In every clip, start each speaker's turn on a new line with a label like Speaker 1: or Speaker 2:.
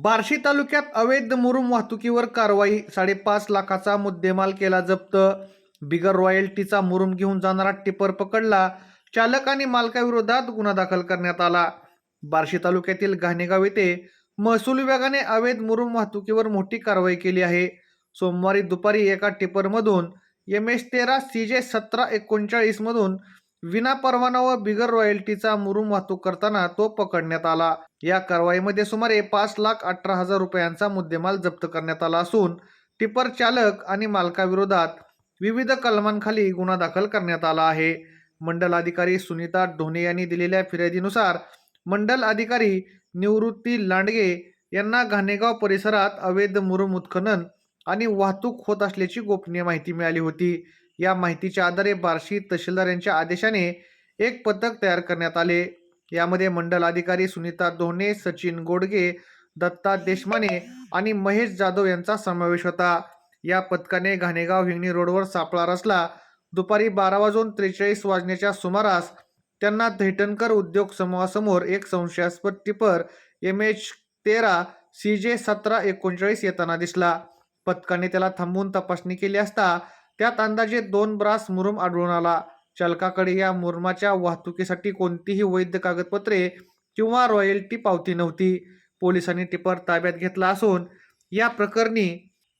Speaker 1: बार्शी तालुक्यात अवैध मुरुम वाहतुकीवर कारवाई साडेपाच लाखाचा मुद्देमाल केला जप्त. बिगर रॉयल्टीचा मुरुम घेऊन जाणारा टिपर पकडला. चालक आणि मालकाविरोधात गुन्हा दाखल करण्यात आला. बार्शी तालुक्यातील घाणेगाव येथे महसूल विभागाने अवैध मुरुम वाहतुकीवर मोठी कारवाई केली आहे. सोमवारी दुपारी एका टिपरमधून एम एस तेरा सी जे सतरा एकोणचाळीसमधून विना परवाना व बिगर रॉयल्टीचा मुरुम वाहतूक करताना तो पकडण्यात आला. या कारवाईमध्ये सुमारे पाच लाख अठरा हजार रुपयांचा मुद्देमाल जप्त करण्यात आला असून टिपर चालक आणि मालकाविरोधात विविध कलमांखाली गुन्हा दाखल करण्यात आला आहे. मंडल अधिकारी सुनीता ढोणे यांनी दिलेल्या फिर्यादीनुसार मंडल अधिकारी निवृत्ती लांडगे यांना घाणेगाव परिसरात अवैध मुरुम उत्खनन आणि वाहतूक होत असल्याची गोपनीय माहिती मिळाली होती. या माहितीच्या आधारे बार्शी तहसीलदार यांच्या आदेशाने एक पथक तयार करण्यात आले. यामध्ये मंडल अधिकारी सुनीता दोहने सचिन गोडगे दत्ता देशमाने आणि महेश जाधव यांचा समावेश होता. या पथकाने घाणेगाव हिंगणी रोडवर सापळा रचला. दुपारी बारा वाजून त्रेचाळीस वाजण्याच्या सुमारास त्यांना धैटणकर उद्योग समूहासमोर एक संशयास्पद टिपर एम एच तेरा सी जे सतरा एकोणचाळीस येताना दिसला. पथकाने त्याला थांबवून तपासणी केली असता त्यात अंदाजे दोन ब्रास मुरुम आढळून आला. चालकाकडे या मुरमाच्या वाहतुकीसाठी कोणतीही वैध कागदपत्रे किंवा रॉयल्टी पावती नव्हती. पोलिसांनी टिपर ताब्यात घेतला असून या प्रकरणी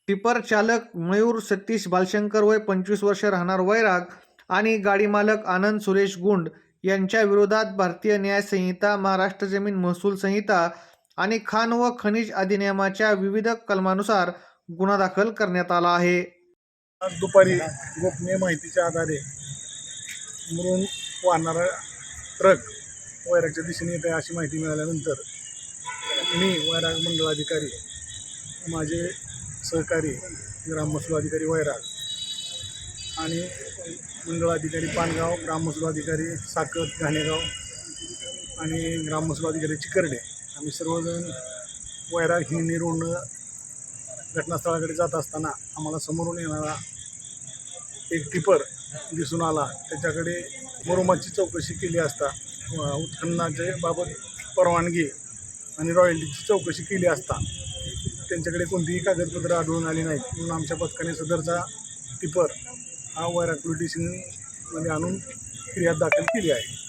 Speaker 1: टिपर चालक मयूर सतीश बालशंकर वय पंचवीस वर्ष राहणार वैराग आणि गाडी मालक आनंद सुरेश गुंड यांच्या विरोधात भारतीय न्याय संहिता महाराष्ट्र जमीन महसूल संहिता आणि खाण व खनिज अधिनियमाच्या विविध कलमानुसार गुन्हा दाखल करण्यात आला आहे.
Speaker 2: आज दुपारी गोपनीय माहितीच्या आधारे मुरुम वाहणारा ट्रक वैरागच्या दिशेने येत आहे अशी माहिती मिळाल्यानंतर मी वैराग मंडळाधिकारी माझे सहकारी ग्राममहसूल अधिकारी वैराग आणि मंडळ अधिकारी पानगाव ग्राममहसूल अधिकारी साकत घाणेगाव आणि ग्राममहसूल अधिकारी चिकर्डे. आम्ही सर्वजण वैराग हिंगणी रोडनं घटनास्थळाकडे जात असताना आम्हाला समोरून येणारा एक टिपर दिसून आला. त्याच्याकडे मुरुमाची चौकशी केली असता उत्खननाच्या उत्खननाचे बाबत परवानगी आणि रॉयल्टीची चौकशी केली असता त्यांच्याकडे कोणतीही कागदपत्रं आढळून आली नाहीत. म्हणून आमच्या पथकाने सदरचा टिपर हा वैराग पोलीस आणून फिर्याद दाखल केली आहे.